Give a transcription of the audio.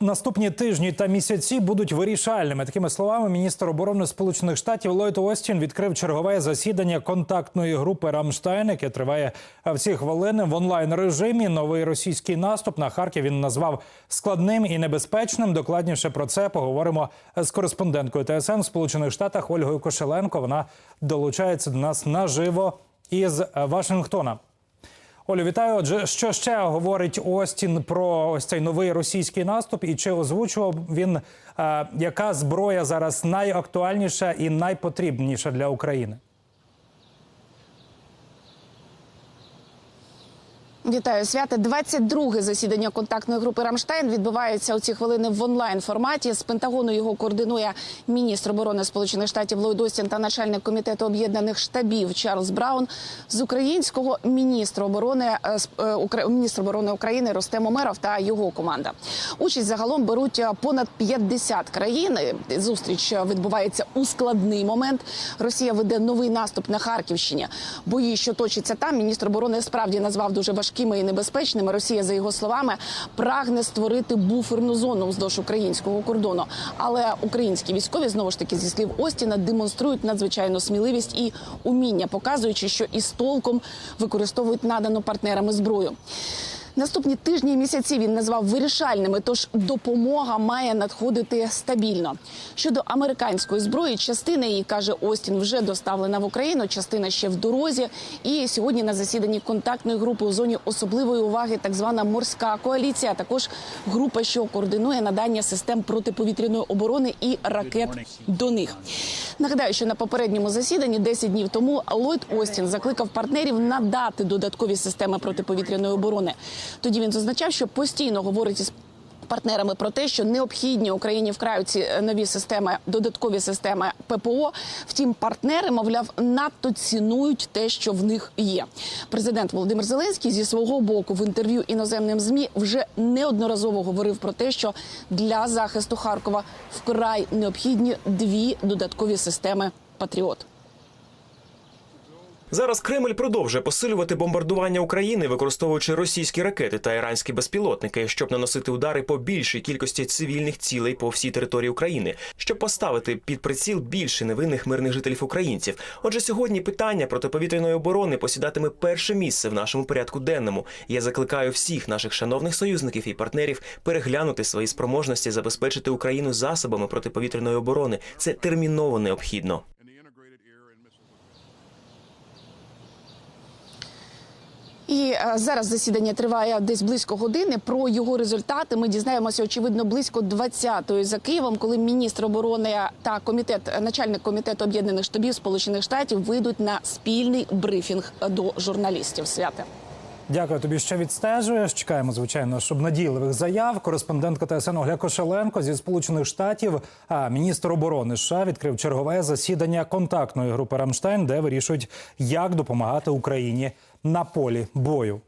Наступні тижні та місяці будуть вирішальними. Такими словами, міністр оборони Сполучених Штатів Ллойд Остін відкрив чергове засідання контактної групи Рамштайн, яке триває в ці хвилини в онлайн режимі. Новий російський наступ на Харків він назвав складним і небезпечним. Докладніше про це поговоримо з кореспонденткою ТСН в Сполучених Штатах Ольгою Кошеленко. Вона долучається до нас наживо із Вашингтона. Олю, вітаю. Отже, що ще говорить Остін про ось цей новий російський наступ, і чи озвучував він, е, яка зброя зараз найактуальніша і найпотрібніша для України? Вітаю свята. 22-ге засідання контактної групи Рамштайн відбувається у ці хвилини в онлайн форматі. З Пентагону його координує міністр оборони Сполучених Штатів Ллойд Остін та начальник комітету об'єднаних штабів Чарльз Браун. З українського міністр оборони е, е, міністр оборони України Ростем Омеров та його команда. Участь загалом беруть е, понад 50 країн. Зустріч відбувається у складний момент. Росія веде новий наступ на Харківщині. Бої, що точаться там, міністр оборони справді назвав дуже важкими і небезпечними. Росія, за його словами, прагне створити буферну зону вздовж українського кордону. Але українські військові знову ж таки зі слів Остіна демонструють надзвичайну сміливість і уміння, показуючи, що із толком використовують надану партнерами зброю. Наступні тижні і місяці він назвав вирішальними, тож допомога має надходити стабільно. Щодо американської зброї, частина її каже Остін вже доставлена в Україну, частина ще в дорозі. І сьогодні на засіданні контактної групи у зоні особливої уваги так звана морська коаліція. Також група, що координує надання систем протиповітряної оборони і ракет до них. Нагадаю, що на попередньому засіданні 10 днів тому Ллойд Остін закликав партнерів надати додаткові системи протиповітряної оборони. Тоді він зазначав, що постійно говорить із партнерами про те, що необхідні Україні вкрай ці е, нові системи, додаткові системи ППО. Втім, партнери, мовляв, надто цінують те, що в них є. Президент Володимир Зеленський зі свого боку в інтерв'ю іноземним змі вже неодноразово говорив про те, що для захисту Харкова вкрай необхідні дві додаткові системи Патріот. Зараз Кремль продовжує посилювати бомбардування України, використовуючи російські ракети та іранські безпілотники, щоб наносити удари по більшій кількості цивільних цілей по всій території України, щоб поставити під приціл більше невинних мирних жителів українців. Отже, сьогодні питання протиповітряної оборони посідатиме перше місце в нашому порядку денному. Я закликаю всіх наших шановних союзників і партнерів переглянути свої спроможності забезпечити Україну засобами протиповітряної оборони. Це терміново необхідно. І е, зараз засідання триває десь близько години. Про його результати ми дізнаємося очевидно близько 20-ї за Києвом, коли міністр оборони та комітет, начальник комітету об'єднаних штабів Сполучених Штатів вийдуть на спільний брифінг до журналістів. Святе. Дякую тобі, що відстежуєш. Чекаємо, звичайно, щоб надійливих заяв. Кореспондентка ТСН Оля Кошеленко зі Сполучених Штатів, а міністр оборони США відкрив чергове засідання контактної групи Рамштайн, де вирішують, як допомагати Україні на полі бою.